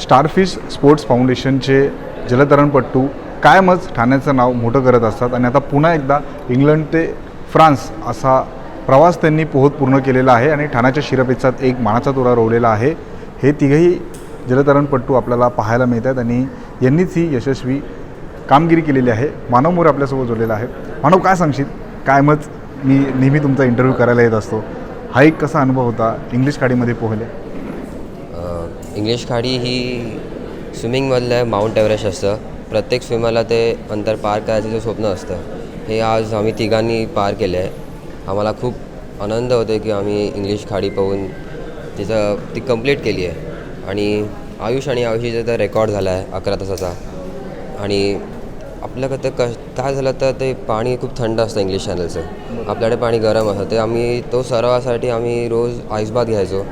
Starfish sports फाउंडेशनचे जलतरणपट्टू कायमच ठाण्याचं नाव मोठं करत असतात आणि आता पुन्हा एकदा इंग्लंड ते फ्रान्स असा प्रवास त्यांनी पोहत पूर्ण केलेला आहे आणि ठाण्याच्या शिरपेचात एक मानाचा तुरा रोवलेला आहे. हे तिघही जलतरणपट्टू आपल्याला पाहायला मिळत आहेत आणि यांनीच ही यशस्वी कामगिरी केलेली आहे. मानव मोरे आपल्यासोबत जोडलेला आहे. मानव काय सांगशील? कायमच मी नेहमी तुमचा इंटरव्ह्यू करायला येत असतो. हा एक कसा अनुभव होता? इंग्लिश खाडीमध्ये पोहले. इंग्लिश खाडी ही स्विमिंगमधलं माउंट एव्हरेस्ट असतं. प्रत्येक स्विमरला ते अंतर पार करायचं जे स्वप्न असतं. हे आज आम्ही तिघांनी पार केलं आहे आम्हाला खूप आनंद होतो की आम्ही इंग्लिश खाडी पाहून तिचं ती कंप्लीट केली आहे. आणि आयुष आणि आयुषीचा तर रेकॉर्ड झाला आहे अकरा तासाचा. आणि आपल्याकडं तर क काय झालं तर ते पाणी खूप थंड असतं इंग्लिश चॅनलचं आपल्याकडे पाणी गरम असतं. ते आम्ही तो सरावासाठी आम्ही रोज आईसबाद घ्यायचो.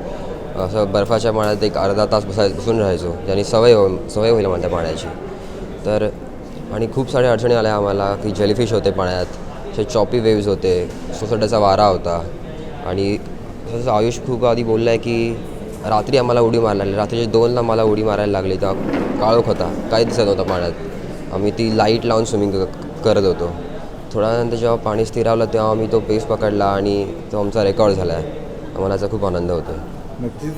असं बर्फाच्या पाण्यात एक अर्धा तास बसाय बसून राहायचो. ज्याने सवय हो सवय होईल मला त्या पाण्याची. तर आणि खूप साऱ्या अडचणी आल्या आम्हाला की जेलीफिश होते पाण्यात असे चॉपी वेव्ज होते सोसाट्याचा वारा होता. आणि तसंच आयुष खूप आधी बोललं आहे की रात्री आम्हाला उडी मारायला लागली. रात्रीचे दोनला मला उडी मारायला लागली तर काळोख होता. काही दिसत नव्हतं पाण्यात. आम्ही ती लाइट लावून स्विमिंग करत होतो. थोड्या नंतर जेव्हा पाणी स्थिरावलं तेव्हा आम्ही तो पेस पकडला आणि तो आमचा रेकॉर्ड झाला आहे आम्हाला याचा खूप आनंद होतो नक्कीच.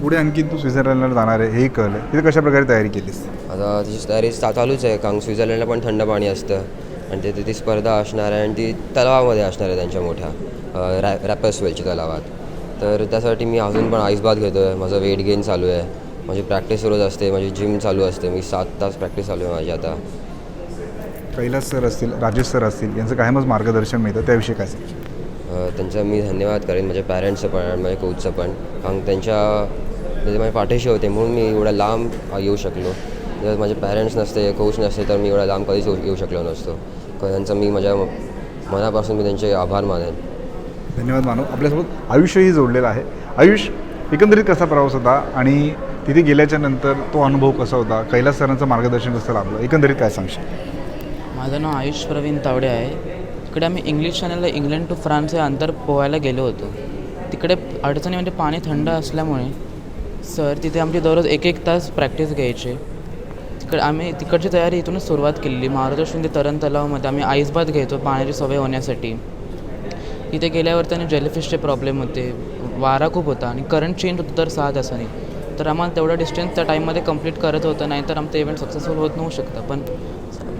पुढे आणखी तू स्वित्झर्लंडला जाणार आहे हेही कळलं तिथे कशा प्रकारे तयारी केलीस? आता तिची तयारी चालूच आहे कारण स्वित्झर्लंडला पण थंड पाणी असतं. आणि तिथे ती स्पर्धा असणार आहे आणि ती तलावामध्ये असणार आहे त्यांच्या मोठ्या रॅ रॅपर्सवेलच्या तलावात. तर त्यासाठी मी अजून पण आईसबाद घेतो आहे माझं वेट गेन चालू आहे. माझी प्रॅक्टिस रोज असते माझी जिम चालू असते. मी सात तास प्रॅक्टिस चालू आहे माझी आता. कैलास सर असतील राजेश सर असतील यांचं कायमच मार्गदर्शन मिळतं. त्याविषयी काय त्यांचा मी धन्यवाद करेन माझ्या पॅरेंट्सचं पण आणि माझ्या कोचचं पण. कारण त्यांच्या म्हणजे माझ्या पाठीशी होते म्हणून मी एवढ्या लांब येऊ शकलो. जर माझे पॅरेंट्स नसते कोच नसते तर मी एवढ्या लांब कधीच येऊ शकलो नसतो. त्यांचा मी माझ्या मनापासून मी त्यांचे आभार मानेन. धन्यवाद मानव. आपल्यासोबत आयुष्यही जोडलेलं आहे. आयुष एकंदरीत कसा प्रवास होता? आणि तिथे गेल्याच्यानंतर तो अनुभव कसा होता? कैलास सरांचं मार्गदर्शन कसं लाभलं? एकंदरीत काय सांगशील? माझं नाव आयुष प्रवीण तावडे आहे. तिकडे आम्ही इंग्लिश चॅनलला इंग्लंड टू फ्रान्स हे अंतर पोहायला गेलो होतो. तिकडे अडचणी म्हणजे पाणी थंड असल्यामुळे सर तिथे आमची दररोज एक एक तास प्रॅक्टिस घ्यायचे. तिकडे आम्ही तिकडची तयारी इथूनच सुरुवात केलेली. महाराष्ट्र ते तरण तलावामध्ये आम्ही आईसबाद घ्यायचो पाण्याची सवय होण्यासाठी. तिथे गेल्यावर त्याने जेलीफिशचे प्रॉब्लेम होते. वारा खूप होता आणि करंट चेंज होतं तर सहा तासांनी. तर आम्हाला तेवढा डिस्टन्स त्या टाईममध्ये कंप्लीट करत होतं. नाही तर आमचं इव्हेंट सक्सेसफुल होत नव्हू शकतं. पण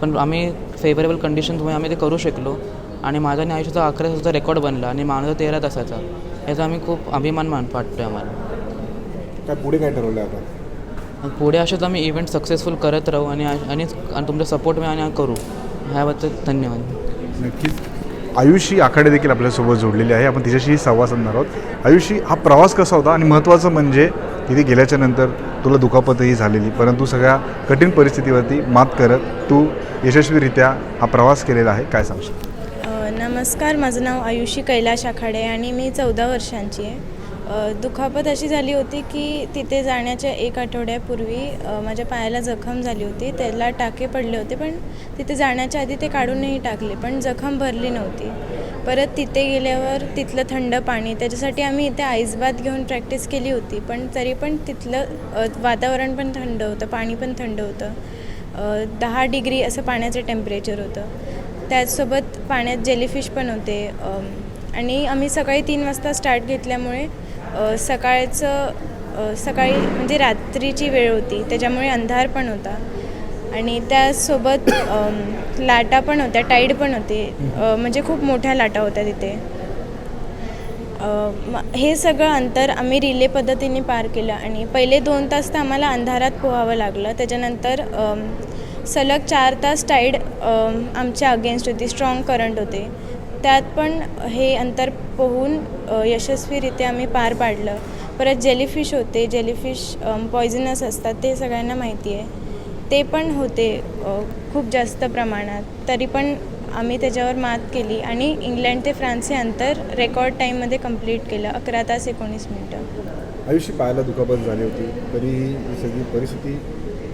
पण आम्ही फेवरेबल कंडिशन्समुळे आम्ही ते करू शकलो. आणि माझा आणि आयुष्याचा अकरा तासाचा रेकॉर्ड बनला आणि माझा तेरा तासाचा. याचा आम्ही खूप अभिमान मान वाटतो आहे आम्हाला. काय पुढे काय ठरवलं आता? पुढे असेच आम्ही इव्हेंट सक्सेसफुल करत राहू आणि आणि तुमचा सपोर्ट मी आणि करू. ह्याबद्दल धन्यवाद. नक्कीच. आयुषी आखाडे देखील आपल्यासोबत जोडलेली आहे. आपण तिच्याशीही संवाद साधणार आहोत. आयुषी हा प्रवास कसा होता? आणि महत्त्वाचं म्हणजे तिथे गेल्याच्यानंतर तुला दुखापतही झालेली. परंतु सगळ्या कठीण परिस्थितीवरती मात करत तू यशस्वीरित्या हा प्रवास केलेला आहे. काय सांगशील? नमस्कार. माझं नाव आयुषी कैलाश आखाडे आणि मी चौदा वर्षांची आहे. दुखापत अशी झाली होती की तिथे जाण्याच्या एक आठवड्यापूर्वी माझ्या पायाला जखम झाली होती. त्याला टाके पडले होते पण तिथे जाण्याच्या आधी ते काढूनही टाकले पण जखम भरली नव्हती. परत तिथे गेल्यावर तिथलं थंड पाणी त्याच्यासाठी आम्ही इथे आईसबाद घेऊन प्रॅक्टिस केली होती पण तरी पण तिथलं वातावरण पण थंड होतं पाणी पण थंड होतं. दहा डिग्री असं पाण्याचं टेम्परेचर होतं. त्याचसोबत पाण्यात जेलीफिश पण होते आणि आम्ही सकाळी तीन वाजता स्टार्ट घेतल्यामुळे सकाळचं सकाळी म्हणजे रात्रीची वेळ होती त्याच्यामुळे अंधार पण होता. आणि त्यासोबत लाटा पण होत्या टाईड पण होते. म्हणजे खूप मोठ्या लाटा होत्या तिथे. हे सगळं अंतर आम्ही रिले पद्धतीने पार केलं आणि पहिले दोन तास तर आम्हाला अंधारात पोहावं लागलं. त्याच्यानंतर सलग चार तास टाईड आमच्या अगेन्स्ट होती स्ट्रॉंग करंट होते. त्यात पण हे अंतर पोहून यशस्वीरित्या आम्ही पार पाडलं. परत जेलीफिश होते जेलीफिश पॉयझनस असतात ते सगळ्यांना माहिती आहे. ते पण होते खूप जास्त प्रमाणात. तरी पण आम्ही त्याच्यावर मात केली आणि इंग्लंड ते फ्रान्स हे अंतर रेकॉर्ड टाईममध्ये कंप्लीट केलं अकरा तास एकोणीस मिनटं. आयुषी पायाला दुखापत झाली होती तरीही ही सगळी परिस्थिती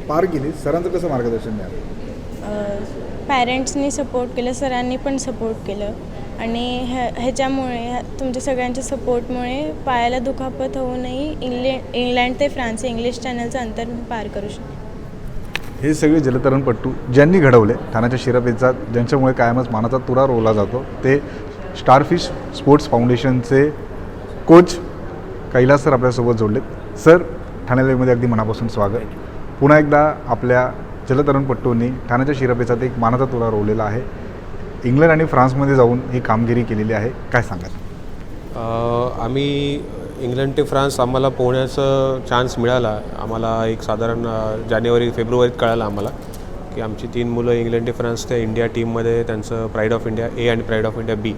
पार केली सरांचं कसं मार्गदर्शन मिळालं? पॅरेंट्सनी सपोर्ट केलं सरांनी पण सपोर्ट केलं. आणि ह्या ह्याच्यामुळे ह्या तुमच्या सगळ्यांच्या सपोर्टमुळे पायाला दुखापत होऊनही इंग्लंड इंग्लंड ते फ्रान्स हे इंग्लिश चॅनलचं अंतर पार करू शकते. हे सगळे जलतरणपट्टू ज्यांनी घडवले ठाण्याच्या शिरपेचा ज्यांच्यामुळे कायमच मानाचा तुरा रोवला जातो ते स्टारफिश स्पोर्ट्स फाउंडेशनचे कोच कैलास सर आपल्यासोबत जोडलेत. सर ठाणे अगदी मनापासून स्वागत. पुन्हा एकदा आपल्या जलतरणपट्टूंनी ठाण्याच्या शिरापेचात एक मानाचा तुरा रोवलेला आहे. इंग्लंड आणि फ्रान्समध्ये जाऊन ही कामगिरी केलेली आहे. काय सांगाल? आम्ही इंग्लंड ते फ्रान्स आम्हाला पोहण्याचं चान्स मिळाला. आम्हाला एक साधारण जानेवारी फेब्रुवारीत कळालं आम्हाला की आमची तीन मुलं इंग्लंड ते फ्रान्स त्या इंडिया टीममध्ये त्यांचं प्राईड ऑफ इंडिया ए आणि प्राईड ऑफ इंडिया बी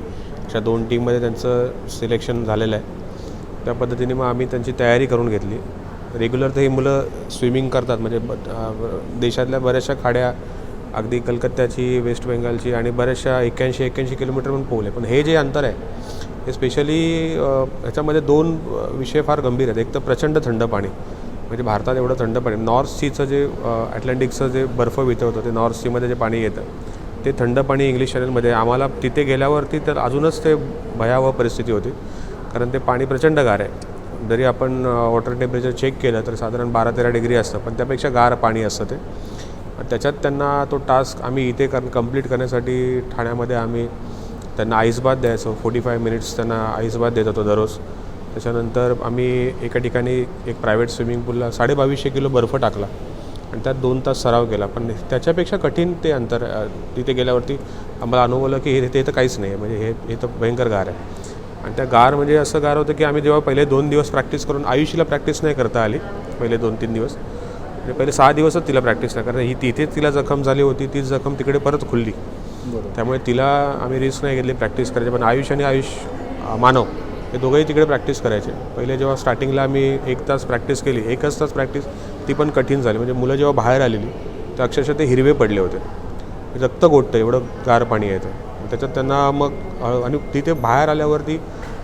अशा दोन टीममध्ये त्यांचं सिलेक्शन झालेलं आहे. त्या पद्धतीने मग आम्ही त्यांची तयारी करून घेतली. रेग्युलर तर ही मुलं स्विमिंग करतात म्हणजे ब- देशातल्या बऱ्याचशा खाड्या अगदी कलकत्त्याची वेस्ट बेंगालची आणि बऱ्याचशा एक्क्याऐंशी एक्क्याऐंशी किलोमीटर पण पोहले. पण हे जे अंतर आहे हे स्पेशली ह्याच्यामध्ये दोन विषय फार गंभीर आहेत. एक तर प्रचंड थंड पाणी. म्हणजे भारतात एवढं थंड पाणी नॉर्थ सीचं जे ॲटलांटिकचं जे बर्फ वितळतं ते नॉर्थ सीमध्ये जे पाणी येतं ते थंड पाणी इंग्लिश चॅनलमध्ये आम्हाला तिथे गेल्यावरती तर अजूनच ते भयावह परिस्थिती होती. कारण ते पाणी प्रचंड गार आहे. जरी आपण वॉटर टेम्परेचर चेक केलं तर साधारण बारा तेरा डिग्री असतं पण त्यापेक्षा गार पाणी असतं ते. त्याच्यात त्यांना तो टास्क आम्ही इथे कर कंप्लीट करण्यासाठी ठाण्यामध्ये आम्ही त्यांना आईसबाद द्यायचो. फोर्टी फाय मिनिट्स त्यांना आईसबाद देत होतो दररोज. त्याच्यानंतर आम्ही एका ठिकाणी एक प्रायव्हेट स्विमिंग पूलला साडेबावीसशे किलो बर्फ टाकला. आणि त्यात दोन तास सराव केला. पण त्याच्यापेक्षा कठीण ते अंतर तिथे गेल्यावरती आम्हाला अनुभवलं की हे ते तर काहीच नाही. आहे म्हणजे हे हे तर भयंकर गार आहे. आणि त्या गार म्हणजे असं गार होतं की आम्ही जेव्हा पहिले दोन दिवस प्रॅक्टिस करून आयुषीला प्रॅक्टिस नाही करता आली. पहिले दोन तीन दिवस. म्हणजे पहिले सहा दिवसच तिला प्रॅक्टिस नाही कारण ही तिथेच तिला जखम झाली होती. तीच जखम तिकडे परत खुलली. त्यामुळे तिला आम्ही रिस्क नाही घेतली प्रॅक्टिस करायची. पण आयुष आणि आयुष मानव हे दोघंही तिकडे प्रॅक्टिस करायचे. पहिले जेव्हा स्टार्टिंगला आम्ही एक तास प्रॅक्टिस केली एकच तास प्रॅक्टिस ती पण कठीण झाली. म्हणजे मुलं जेव्हा बाहेर आलेली तर अक्षरशः ते हिरवे पडले होते. रक्त गोठतं एवढं गार पाणी येतं त्याच्यात त्यांना मग आणि तिथे बाहेर आल्यावरती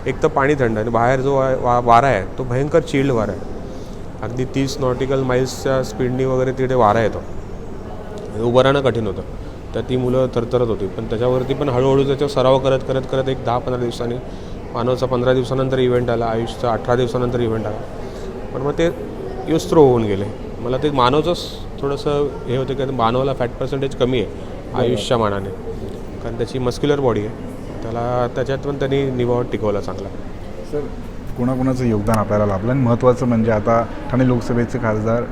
एक तर पाणी थंड आणि बाहेर जो वा वारा आहे तो भयंकर चिल्ड वारा आहे. अगदी तीस नॉटिकल माईल्सच्या स्पीडनी वगैरे तिथे वारा येतो. उभं राहणं कठीण होतं. तर ती मुलं थरथरत होती. पण त्याच्यावरती पण हळूहळू त्याच्यावर सराव करत करत करत एक दहा पंधरा दिवसांनी मानवचा पंधरा दिवसानंतर इव्हेंट आला आयुषचा अठरा दिवसानंतर इव्हेंट आला. पण मग ते युस्त्रो होऊन गेले. मला ते मानवचंच थोडंसं हे होतं की मानवाला फॅट पर्सेंटेज कमी आहे आयुषच्या मानाने. कारण त्याची मस्क्युलर बॉडी आहे. त्याला त्याच्यात पण त्यांनी निभाव टिकवला चांगला. सर कुणाकुणाचं योगदान आपल्याला लाभलं? आणि महत्त्वाचं म्हणजे आता ठाणे लोकसभेचे खासदार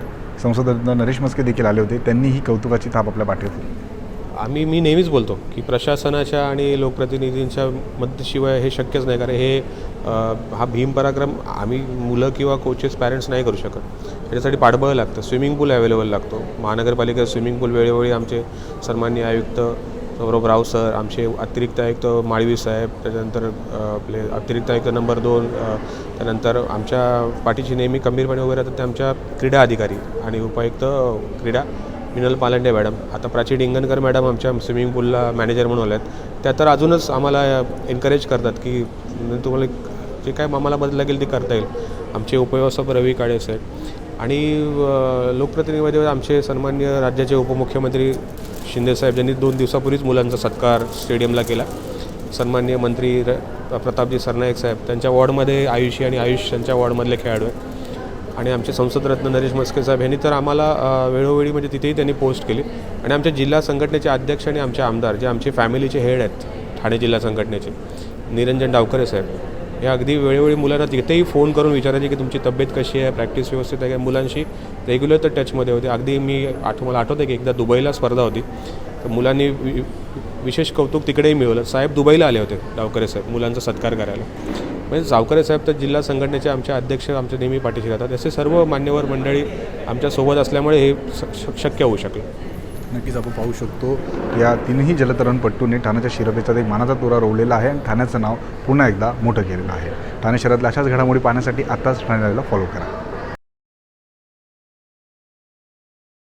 संसदरत्न नरेश मस्के देखील आले होते. त्यांनी ही कौतुकाची थाप आपल्या पाठीवर आम्ही मी नेहमीच बोलतो की प्रशासनाच्या आणि लोकप्रतिनिधींच्या मदतीशिवाय हे शक्यच नाही. कारण हे हा भीम पराक्रम आम्ही मुलं किंवा कोचेस पॅरेंट्स नाही करू शकत. त्याच्यासाठी पाठबळ लागतं. स्विमिंग पूल अवेलेबल लागतो. महानगरपालिका स्विमिंग पूल वेळोवेळी आमचे सन्मान्य आयुक्त सौरभ राव सर आमचे अतिरिक्त आयुक्त माळवी साहेब त्याच्यानंतर आपले अतिरिक्त आयुक्त नंबर दोन त्यानंतर आमच्या पाठीची नेहमी खंबीरपणे उभे राहतात ते आमच्या क्रीडा अधिकारी आणि उपायुक्त क्रीडा मिनल पालंडे मॅडम. आता प्राची डिंगणकर मॅडम आमच्या स्विमिंग पूलला मॅनेजर म्हणून आल्या आहेत त्या तर अजूनच आम्हाला एनकरेज करतात की तुम्हाला जे काय आम्हाला मदत लागेल ते करता येईल. आमचे उपव्यवस्थापक रवी काळे साहेब आणि लोकप्रतिनिधीमध्ये आमचे सन्मान्य राज्याचे उपमुख्यमंत्री शिंदेसाहेब ज्यांनी दोन दिवसापूर्वीच मुलांचा सत्कार स्टेडियमला केला. सन्मान्य मंत्री र प्रतापजी सरनायक साहेब त्यांच्या वॉर्डमध्ये आयुषी आणि आयुष यांच्या वॉर्डमधले खेळाडू आहेत. आणि आमचे संसदरत्न नरेश मस्के साहेब यांनी तर आम्हाला वेळोवेळी म्हणजे तिथेही त्यांनी पोस्ट केली. आणि आमच्या जिल्हा संघटनेचे अध्यक्ष आणि आमचे आमदार जे आमचे फॅमिलीचे हेड आहेत ठाणे जिल्हा संघटनेचे निरंजन डावकरे साहेब हे अगदी वेळोवेळी मुलांना तिथेही फोन करून विचारायचे की तुमची तब्येत कशी आहे प्रॅक्टिस व्यवस्थित आहे काय मुलांशी रेग्युलर तर टचमध्ये होते. अगदी मी आठ मला आठवतं की एकदा दुबईला स्पर्धा होती. तर मुलांनी वि- विशेष कौतुक तिकडेही मिळवलं. साहेब दुबईला आले होते डावकरे साहेब मुलांचा सत्कार करायला. म्हणजे जावकरे साहेब तर जिल्हा संघटनेचे आमचे अध्यक्ष आमच्या नेहमी पाठीशी राहतात. असे सर्व मान्यवर मंडळी आमच्यासोबत असल्यामुळे हे शक्य होऊ शकलं. नक्कीच आपण पाहू शकतो या तीनही जलतरणपट्टूंनी ठाण्याच्या शिरपेचा एक मानाचा तुरा रोवलेला आहे आणि ठाण्याचं नाव पुन्हा एकदा मोठं केलेलं आहे. ठाणे शहरातल्या अशाच घडामोडी पाहण्यासाठी आत्ताच ठाण्याला फॉलो करा.